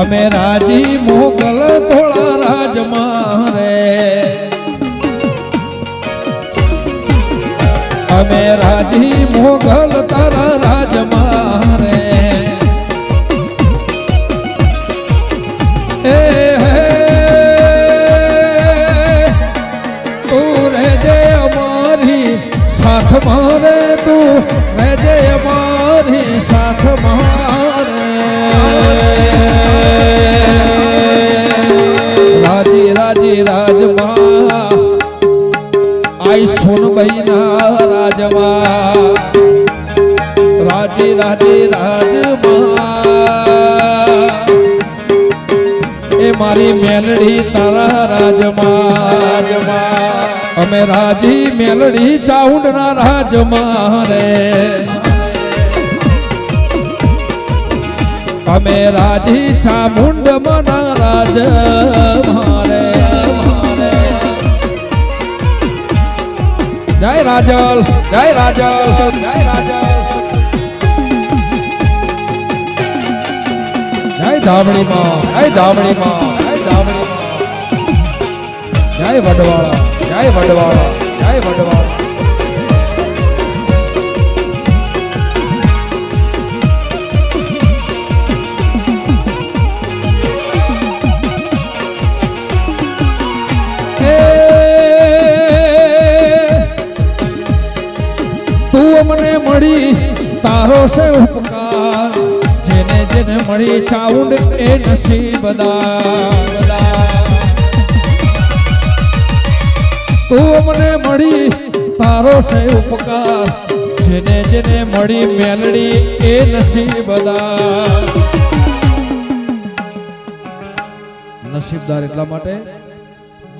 અમે રાજી મોગલ થોડા રાજમાં રે. અમે રાજી મોગલ તારા રાજમાં રે. એ હે, તું રહેજે અમારી સાથ મારે તું રહેજે અમારી સાથ મારે આઈ સોનબાઈ ના રાજમાં રાજી, રાજે રાજમાં એ મારી મેલડી તારા રાજમાં રાજમાં અમે રાજી મેલડી ચાઉંડના રાજમાં રે. અમે રાજી ચામુંડ મના રાજ મારે જય રાજલ જય રાજલ જય રાજલ. જય ધામણીમાં જય ધામણીમાં જય ધામણી જય વડવાળા જય વડવાળા જય વડવાળા છે ઉપકાર. જેને જેને મળી ચાઉંડ એ નસીબદાર તું અમને મળી, તારો છે ઉપકાર. જેને જેને મળી મેલડી એ નસીબદાર નસીબદાર એટલા માટે,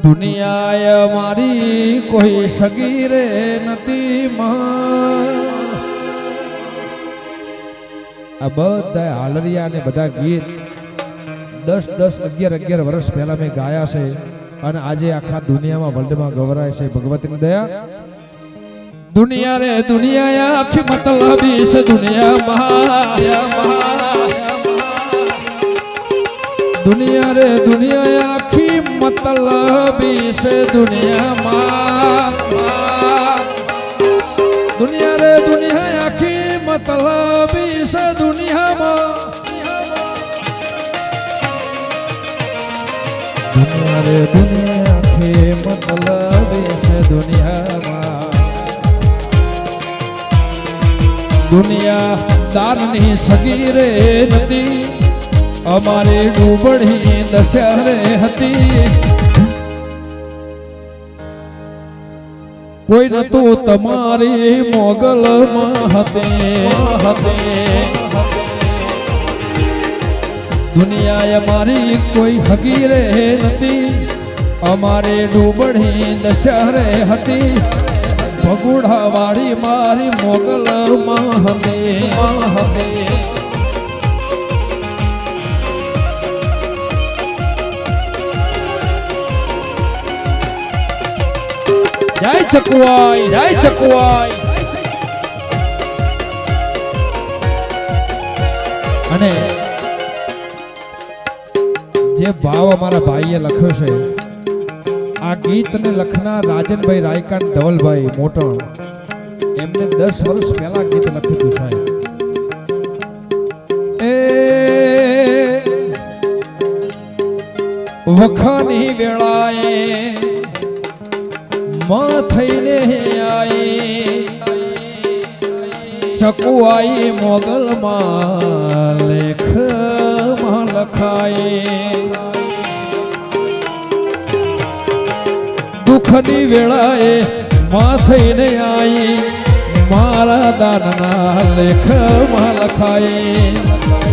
દુનિયાએ મારી કોઈ સગીરે નથી માં આ બધા હાલરિયા અને બધા ગીત દસ દસ અગિયાર અગિયાર વર્ષ પહેલા મેં ગાયા છે અને આજે આખા દુનિયામાં વર્લ્ડમાં ગવરાય છે. ભગવતની દયા. દુનિયા રે દુનિયા આખી મતલબી છે. દુનિયા રે દુનિયા આખી મતલબી છે. દુનિયામાં છે દુનિયામાં. દુનિયા આખી મતલબી છે દુનિયામાં. દુનિયા દાનની સગી રે નથી અમારી ડૂબડી દશરે હતી. કોઈ નતું, તમારી મોગલમાં હતે હતે દુનિયા મારી કોઈ હગી રે નથી અમારી ડૂબડી દશહરે હતી. ભગુડા વાળી મારી મોગલમાં હતી હતી જય ચકવાઈ જય ચકવાઈ અને જે ભાવ અમારા ભાઈએ લખ્યો છે, આ ગીતને લખનાર રાજનભાઈ રાયકાન ધવલભાઈ મોટણ, એમને દસ વર્ષ પહેલા ગીત લખ્યું સાહેબ. એ વખાની વેળાએ થઈને આઈ ચકુઆઈ મોગલમાં લેખમાં લખાય. દુઃખની વેળાએ માં થઈને આઈ મારા દાનના લેખમાં લખાય.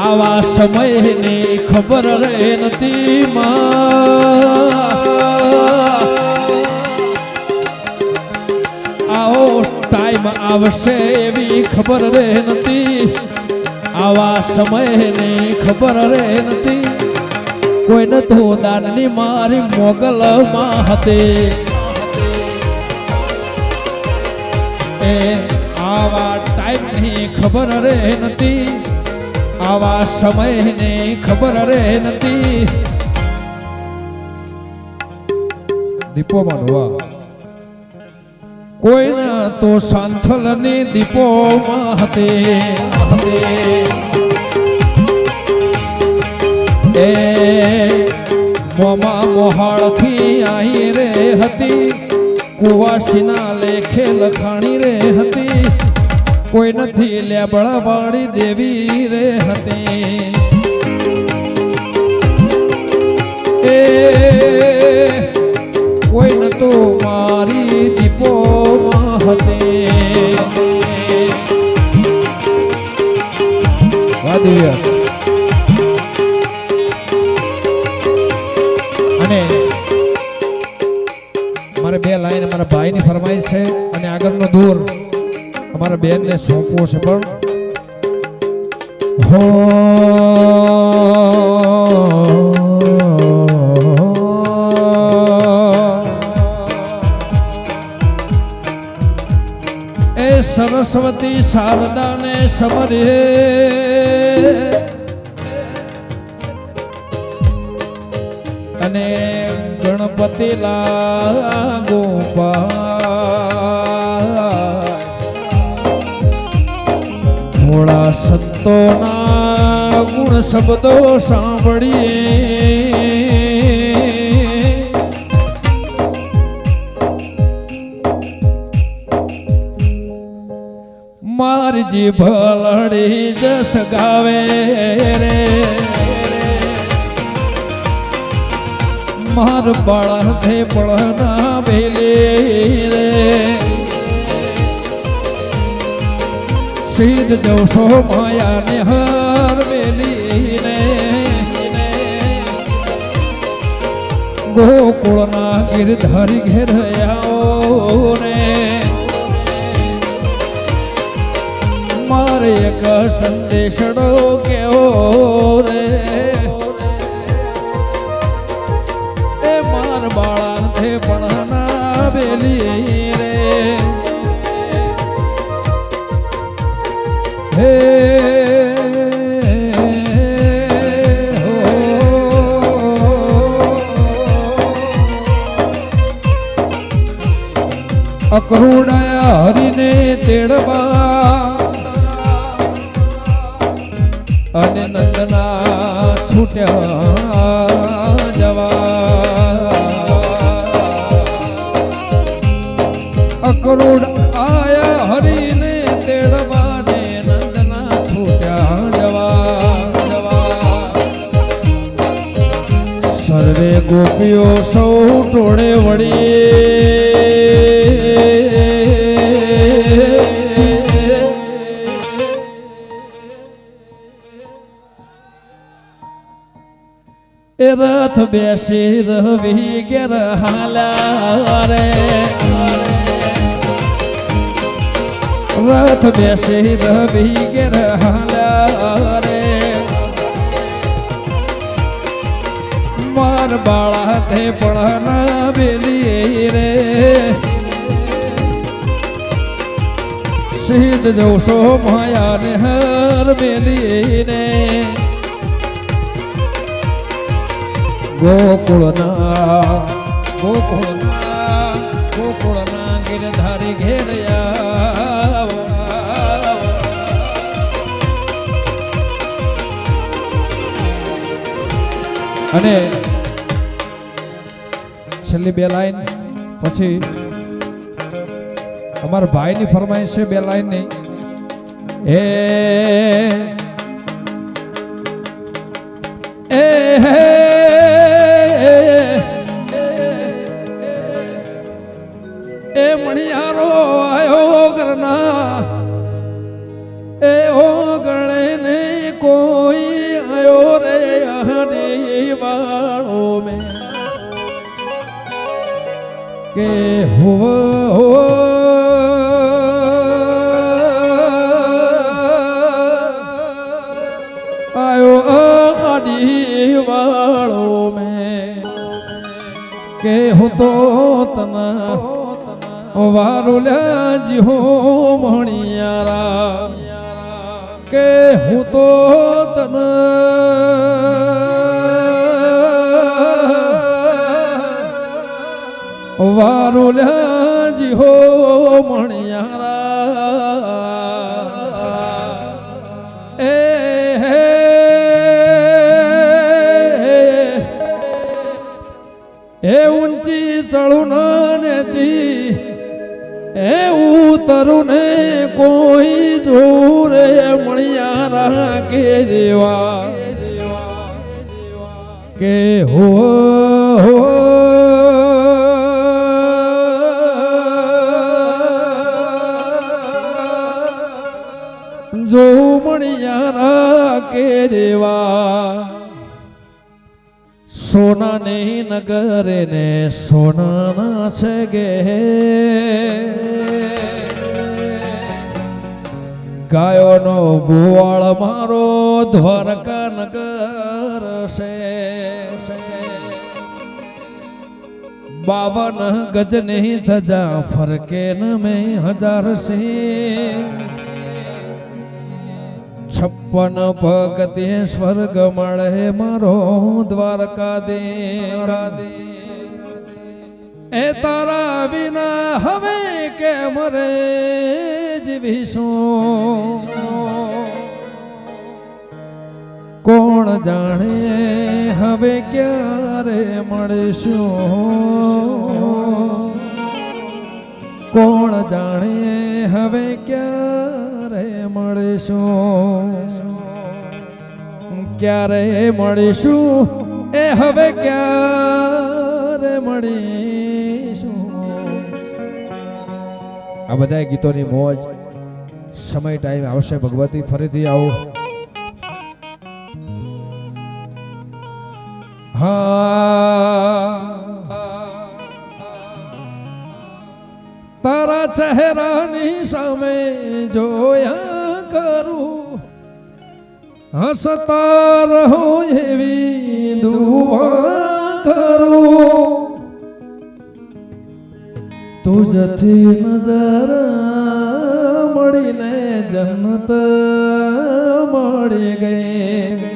આવા સમયની ખબર રહે નથી આવો ટાઈમ આવશે એવી ખબર રહે નથી આવા સમયની ખબર રહે નથી કોઈને તો દાનની મારી મોગલમાં હતી. એ આવા ટાઈમની ખબર રહે નથી આવા સમયની ખબર રે નથી. દીપોમાં ડોવા કોઈના તો સાંથલની દીપોમાં હતી. એ મોમાં મોહાળથી આઈ રે હતી, કુવાસીના લેખે લખાણી રે હતી. કોઈ નથી લેબડા વાળી દેવી રે હતી. એ કોઈ તો મારી દીપોમાં હતી. અને મારે બે લાઈન મારા ભાઈની ફરમાઈશ છે અને આગળનો દૂર અમારા બેનને સોંપવો છે પણ. હો એ સરસ્વતી શારદાને સમરે. અને ગણપતિ સંતોના ગુણ શબ્દો સાંભળીએ. મારી ભલડી લડી જસ ગાવે રે. માર બાળા થે પળના ભેલે રે. સીધ જવશો માયા ને હર બેલી ને ગોકુળના ગિરધારી ઘેર આવો રે મારે એક સંદેશડો કેવો રે? હે અકરુડા વળી એ રથ બેસી રવિ ગેર હાલા રે રથ બેસી રવિ ગેર હાલા રે માર બાળા તે પણ બેલી સિદ્ધ જોશો માયા ને હર બેલી ને ગોકુળના ગોકુળના ગોકુળના ગિરધારી ઘેરયા અને છેલ્લી બે લાઈન, પછી અમારા ભાઈની ફરમાઈશ છે બે લાઈનની. એ એ મણિયારો આયો એ ઓ કોઈ આયો રે હરી વાળો મેં. કે હુવ આડી વાળો મે કે હું તો તના વારુલ્યા જી હો મણિયારા કે હું તો તને વારું લ્યાજી હો મણિયારા ઉતરું ને કોઈ જોરે મણિયારા કે દેવા? કે હો હો. જો મણિયારા કે દેવા? સોનાને નગરે ને સોનાના છે ગે. ગાયોનો ગોવાળ મારો દ્વારકા નગર છે બાવન ગજની ધજા ફરકે ન મેં હજાર છે છપ્પન ભગતે સ્વર્ગ મળે મારો દ્વારકા દે એ તારા વિના હવે કે મરે જીવીશું કોણ જાણે હવે ક્યારે મળીશું? કોણ જાણે હવે ક્યારે મળીશું? ક્યારે મળીશું? એ હવે ક્યારે મળીશું? આ બધા ગીતોની મોજ સમય ટાઈમ આવશે, ભગવતી ફરીથી આવો. હા. તારા ચહેરાની સામે જોયા કરું. હસતા રહો એવી દુઆ કરું. તુજથી નજર મળીને જન્નત મળી ગઈ.